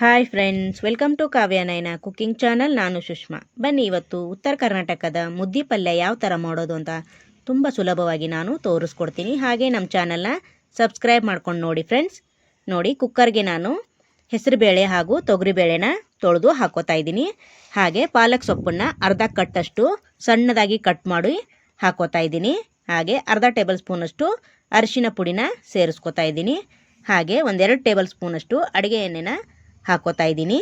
Hi friends welcome to Kavyanayana cooking cooking channel ನಾನು ಸುಷ್ಮಾ. ಬನ್ನಿ ಇವತ್ತು ಉತ್ತರ ಕರ್ನಾಟಕದ ಮುದ್ದಿ ಪಲ್ಯ ಯಾವ ಥರ ಮಾಡೋದು ಅಂತ ತುಂಬ ಸುಲಭವಾಗಿ ನಾನು ತೋರಿಸ್ಕೊಡ್ತೀನಿ. ಹಾಗೆ ನಮ್ಮ ಚಾನಲ್ನ ಸಬ್ಸ್ಕ್ರೈಬ್ ಮಾಡ್ಕೊಂಡು ನೋಡಿ ಫ್ರೆಂಡ್ಸ್ ನೋಡಿ ಕುಕ್ಕರ್ಗೆ ನಾನು ಹೆಸರುಬೇಳೆ ಹಾಗೂ ತೊಗರಿಬೇಳೆನ ತೊಳೆದು ಹಾಕೋತಾ ಇದ್ದೀನಿ. ಹಾಗೆ ಪಾಲಕ್ ಸೊಪ್ಪನ್ನು ಅರ್ಧ ಕಟ್ಟಷ್ಟು ಸಣ್ಣದಾಗಿ ಕಟ್ ಮಾಡಿ ಹಾಕೋತಾ ಇದ್ದೀನಿ. ಹಾಗೆ ಅರ್ಧ ಟೇಬಲ್ ಸ್ಪೂನಷ್ಟು ಅರಿಶಿನ ಪುಡಿನ ಸೇರಿಸ್ಕೊತಾ ಇದ್ದೀನಿ. ಹಾಗೆ ಒಂದೆರಡು ಟೇಬಲ್ ಸ್ಪೂನಷ್ಟು ಅಡುಗೆ ಎಣ್ಣೆನ ಹಾಕೋತಾ ಇದ್ದೀನಿ.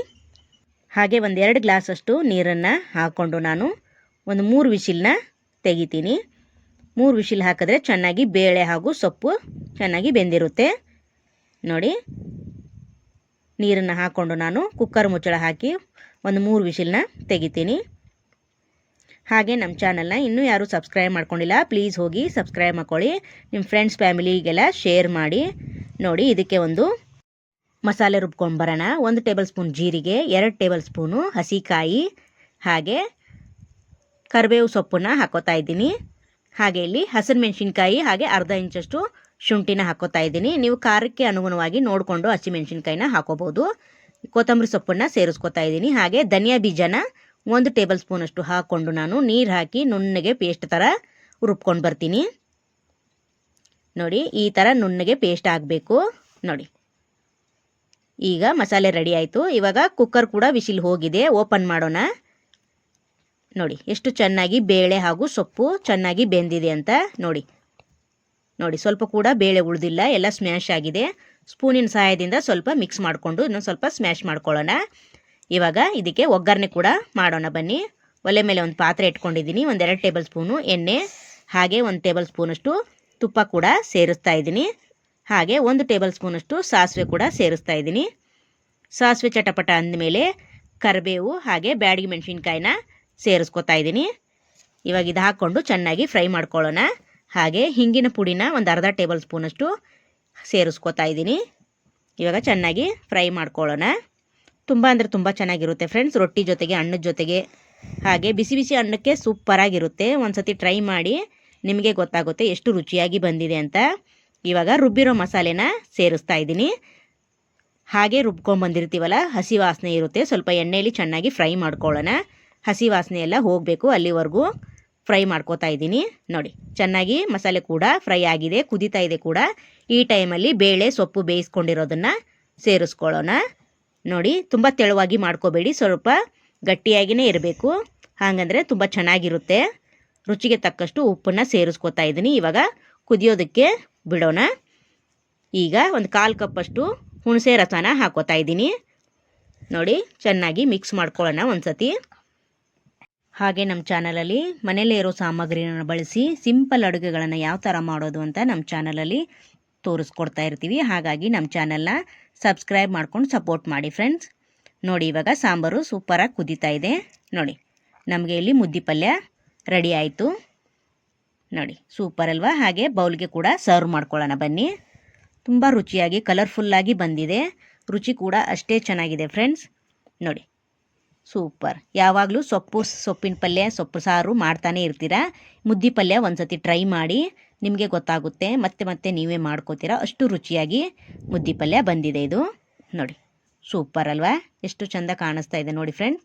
ಹಾಗೆ ಒಂದೆರಡು ಗ್ಲಾಸಷ್ಟು ನೀರನ್ನು ಹಾಕ್ಕೊಂಡು ನಾನು ಒಂದು ಮೂರು ವಿಶಿಲ್ನ ತೆಗಿತೀನಿ. ಮೂರು ವಿಶಿಲ್ ಹಾಕಿದ್ರೆ ಚೆನ್ನಾಗಿ ಬೇಳೆ ಹಾಗೂ ಸೊಪ್ಪು ಚೆನ್ನಾಗಿ ಬೆಂದಿರುತ್ತೆ. ನೋಡಿ. ನೀರನ್ನು ಹಾಕ್ಕೊಂಡು ನಾನು ಕುಕ್ಕರ್ ಮುಚ್ಚಳ ಹಾಕಿ ಒಂದು ಮೂರು ವಿಶಿಲ್ನ ತೆಗಿತೀನಿ. ಹಾಗೆ ನಮ್ಮ ಚಾನಲ್ನ ಇನ್ನೂ ಯಾರೂ ಸಬ್ಸ್ಕ್ರೈಬ್ ಮಾಡ್ಕೊಂಡಿಲ್ಲ, ಪ್ಲೀಸ್ ಹೋಗಿ ಸಬ್ಸ್ಕ್ರೈಬ್ ಮಾಡ್ಕೊಳ್ಳಿ. ನಿಮ್ಮ ಫ್ರೆಂಡ್ಸ್ ಫ್ಯಾಮಿಲಿಗೆಲ್ಲ ಶೇರ್ ಮಾಡಿ. ನೋಡಿ, ಇದಕ್ಕೆ ಒಂದು ಮಸಾಲೆ ರುಬ್ಕೊಂಡು ಬರೋಣ. ಒಂದು ಟೇಬಲ್ ಸ್ಪೂನ್ ಜೀರಿಗೆ, ಎರಡು ಟೇಬಲ್ ಸ್ಪೂನು ಹಸಿಕಾಯಿ, ಹಾಗೆ ಕರಿಬೇವು ಸೊಪ್ಪನ್ನ ಹಾಕೋತಾ ಇದ್ದೀನಿ. ಹಾಗೆ ಇಲ್ಲಿ ಹಸಿರು ಮೆಣಸಿನ್ಕಾಯಿ ಹಾಗೆ ಅರ್ಧ ಇಂಚಷ್ಟು ಶುಂಠಿನ ಹಾಕೋತಾ ಇದ್ದೀನಿ. ನೀವು ಖಾರಕ್ಕೆ ಅನುಗುಣವಾಗಿ ನೋಡಿಕೊಂಡು ಹಸಿಮೆಣಸಿನ್ಕಾಯಿನ ಹಾಕೋಬೋದು ಕೊತ್ತಂಬರಿ ಸೊಪ್ಪನ್ನು ಸೇರಿಸ್ಕೊತಾ ಇದ್ದೀನಿ. ಹಾಗೆ ಧನಿಯಾ ಬೀಜನ ಒಂದು ಟೇಬಲ್ ಸ್ಪೂನಷ್ಟು ಹಾಕ್ಕೊಂಡು ನಾನು ನೀರು ಹಾಕಿ ನುಣ್ಣಗೆ ಪೇಸ್ಟ್ ಥರ ರುಬ್ಕೊಂಡು ಬರ್ತೀನಿ. ನೋಡಿ, ಈ ಥರ ನುಣ್ಣಗೆ ಪೇಸ್ಟ್ ಆಗಬೇಕು. ನೋಡಿ. ಈಗ ಮಸಾಲೆ ರೆಡಿ ಆಯಿತು. ಇವಾಗ ಕುಕ್ಕರ್ ಕೂಡ ವಿಶಿಲ್ ಹೋಗಿದೆ. ಓಪನ್ ಮಾಡೋಣ. ನೋಡಿ, ಎಷ್ಟು ಚೆನ್ನಾಗಿ ಬೇಳೆ ಹಾಗೂ ಸೊಪ್ಪು ಚೆನ್ನಾಗಿ ಬೆಂದಿದೆ ಅಂತ ನೋಡಿ. ನೋಡಿ, ಸ್ವಲ್ಪ ಕೂಡ ಬೇಳೆ ಉಳಿದಿಲ್ಲ. ಎಲ್ಲ ಸ್ಮ್ಯಾಶ್ ಆಗಿದೆ. ಸ್ಪೂನಿನ ಸಹಾಯದಿಂದ ಸ್ವಲ್ಪ ಮಿಕ್ಸ್ ಮಾಡಿಕೊಂಡು ಇನ್ನೊಂದು ಸ್ವಲ್ಪ ಸ್ಮ್ಯಾಶ್ ಮಾಡ್ಕೊಳ್ಳೋಣ. ಇವಾಗ ಇದಕ್ಕೆ ಒಗ್ಗರಣೆ ಕೂಡ ಮಾಡೋಣ ಬನ್ನಿ. ಒಲೆ ಮೇಲೆ ಒಂದು ಪಾತ್ರೆ ಇಟ್ಕೊಂಡಿದ್ದೀನಿ. ಒಂದೆರಡು ಟೇಬಲ್ ಸ್ಪೂನು ಎಣ್ಣೆ, ಹಾಗೆ ಒಂದು ಟೇಬಲ್ ಸ್ಪೂನಷ್ಟು ತುಪ್ಪ ಕೂಡ ಸೇರಿಸ್ತಾ ಇದ್ದೀನಿ. ಹಾಗೆ ಒಂದು ಟೇಬಲ್ ಸ್ಪೂನಷ್ಟು ಸಾಸಿವೆ ಕೂಡ ಸೇರಿಸ್ತಾ ಇದ್ದೀನಿ. ಸಾಸಿವೆ ಚಟಪಟ ಅಂದಮೇಲೆ ಕರಿಬೇವು ಹಾಗೆ ಬ್ಯಾಡಿಗೆ ಮೆಣಸಿನ್ಕಾಯಿನ ಸೇರಿಸ್ಕೊತಾ ಇದ್ದೀನಿ. ಇವಾಗ ಇದು ಹಾಕ್ಕೊಂಡು ಚೆನ್ನಾಗಿ ಫ್ರೈ ಮಾಡ್ಕೊಳ್ಳೋಣ. ಹಾಗೆ ಹಿಂಗಿನ ಪುಡಿನ ಒಂದು ಅರ್ಧ ಟೇಬಲ್ ಸ್ಪೂನಷ್ಟು ಸೇರಿಸ್ಕೊತಾ ಇದ್ದೀನಿ. ಇವಾಗ ಚೆನ್ನಾಗಿ ಫ್ರೈ ಮಾಡ್ಕೊಳ್ಳೋಣ. ತುಂಬ ಅಂದರೆ ತುಂಬ ಚೆನ್ನಾಗಿರುತ್ತೆ ಫ್ರೆಂಡ್ಸ್, ರೊಟ್ಟಿ ಜೊತೆಗೆ ಅನ್ನದ ಜೊತೆಗೆ. ಹಾಗೆ ಬಿಸಿ ಬಿಸಿ ಅನ್ನಕ್ಕೆ ಸೂಪರಾಗಿರುತ್ತೆ. ಒಂದು ಸತಿ ಟ್ರೈ ಮಾಡಿ ನಿಮಗೆ ಗೊತ್ತಾಗುತ್ತೆ ಎಷ್ಟು ರುಚಿಯಾಗಿ ಬಂದಿದೆ ಅಂತ. ಇವಾಗ ರುಬ್ಬಿರೋ ಮಸಾಲೆನ ಸೇರಿಸ್ತಾ ಇದ್ದೀನಿ. ಹಾಗೆ ರುಬ್ಕೊಂಡ್ಬಂದಿರ್ತೀವಲ್ಲ ಹಸಿ ವಾಸನೆ ಇರುತ್ತೆ. ಸ್ವಲ್ಪ ಎಣ್ಣೆಯಲ್ಲಿ ಚೆನ್ನಾಗಿ ಫ್ರೈ ಮಾಡ್ಕೊಳ್ಳೋಣ. ಹಸಿ ವಾಸನೆ ಎಲ್ಲ ಹೋಗಬೇಕು ಅಲ್ಲಿವರೆಗೂ. ಫ್ರೈ ಮಾಡ್ಕೋತಾ ಇದ್ದೀನಿ. ನೋಡಿ, ಚೆನ್ನಾಗಿ ಮಸಾಲೆ ಕೂಡ ಫ್ರೈ ಆಗಿದೆ, ಕುದೀತಾ ಇದೆ ಕೂಡ. ಈ ಟೈಮಲ್ಲಿ ಬೇಳೆ, ಸೊಪ್ಪು ಬೇಯಿಸ್ಕೊಂಡಿರೋದನ್ನು ಸೇರಿಸ್ಕೊಳ್ಳೋಣ. ನೋಡಿ, ತುಂಬ ತೆಳುವಾಗಿ ಮಾಡ್ಕೋಬೇಡಿ. ಸ್ವಲ್ಪ ಗಟ್ಟಿಯಾಗಿಯೇ ಇರಬೇಕು. ಹಾಗಂದರೆ ತುಂಬ ಚೆನ್ನಾಗಿರುತ್ತೆ. ರುಚಿಗೆ ತಕ್ಕಷ್ಟು ಉಪ್ಪನ್ನು ಸೇರಿಸ್ಕೊತಾ ಇದ್ದೀನಿ. ಇವಾಗ ಕುದಿಯೋದಕ್ಕೆ ಬಿಡೋಣ. ಈಗ ಒಂದು ಕಾಲು ಕಪ್ಪಷ್ಟು ಹುಣಸೆ ರಸನ ಹಾಕೋತಾ ಇದ್ದೀನಿ. ನೋಡಿ, ಚೆನ್ನಾಗಿ ಮಿಕ್ಸ್ ಮಾಡ್ಕೊಳ್ಳೋಣ ಒಂದು ಸತಿ ಹಾಗೆ ನಮ್ಮ ಚಾನಲಲ್ಲಿ ಮನೆಯಲ್ಲೇ ಇರೋ ಸಾಮಗ್ರಿನ ಬಳಸಿ ಸಿಂಪಲ್ ಅಡುಗೆಗಳನ್ನು ಯಾವ ಥರ ಮಾಡೋದು ಅಂತ ನಮ್ಮ ಚಾನಲಲ್ಲಿ ತೋರಿಸ್ಕೊಡ್ತಾ ಇರ್ತೀವಿ. ಹಾಗಾಗಿ ನಮ್ಮ ಚಾನಲ್ನ ಸಬ್ಸ್ಕ್ರೈಬ್ ಮಾಡ್ಕೊಂಡು ಸಪೋರ್ಟ್ ಮಾಡಿ ಫ್ರೆಂಡ್ಸ್ ನೋಡಿ, ಇವಾಗ ಸಾಂಬಾರು ಸೂಪರಾಗಿ ಕುದೀತಾ ಇದೆ. ನೋಡಿ, ನಮಗೆ ಇಲ್ಲಿ ಮುದ್ದಿ ಪಲ್ಯ ರೆಡಿ ಆಯಿತು. ನೋಡಿ ಸೂಪರ್ ಅಲ್ವಾ? ಹಾಗೆ ಬೌಲ್ಗೆ ಕೂಡ ಸರ್ವ್ ಮಾಡ್ಕೊಳ್ಳೋಣ ಬನ್ನಿ. ತುಂಬ ರುಚಿಯಾಗಿ ಕಲರ್ಫುಲ್ಲಾಗಿ ಬಂದಿದೆ. ರುಚಿ ಕೂಡ ಅಷ್ಟೇ ಚೆನ್ನಾಗಿದೆ ಫ್ರೆಂಡ್ಸ್ ನೋಡಿ ಸೂಪರ್ ಯಾವಾಗಲೂ ಸೊಪ್ಪು, ಸೊಪ್ಪಿನ ಪಲ್ಯ, ಸೊಪ್ಪು ಸಾರು ಮಾಡ್ತಾನೆ ಇರ್ತೀರಾ? ಮುದ್ದಿ ಪಲ್ಯ ಒಂದು ಸತಿ ಟ್ರೈ ಮಾಡಿ, ನಿಮಗೆ ಗೊತ್ತಾಗುತ್ತೆ. ಮತ್ತೆ ಮತ್ತೆ ನೀವೇ ಮಾಡ್ಕೋತೀರಾ. ಅಷ್ಟು ರುಚಿಯಾಗಿ ಮುದ್ದಿ ಪಲ್ಯ ಬಂದಿದೆ ಇದು. ನೋಡಿ ಸೂಪರ್ ಅಲ್ವಾ? ಎಷ್ಟು ಚಂದ ಕಾಣಿಸ್ತಾ ಇದೆ ನೋಡಿ ಫ್ರೆಂಡ್ಸ್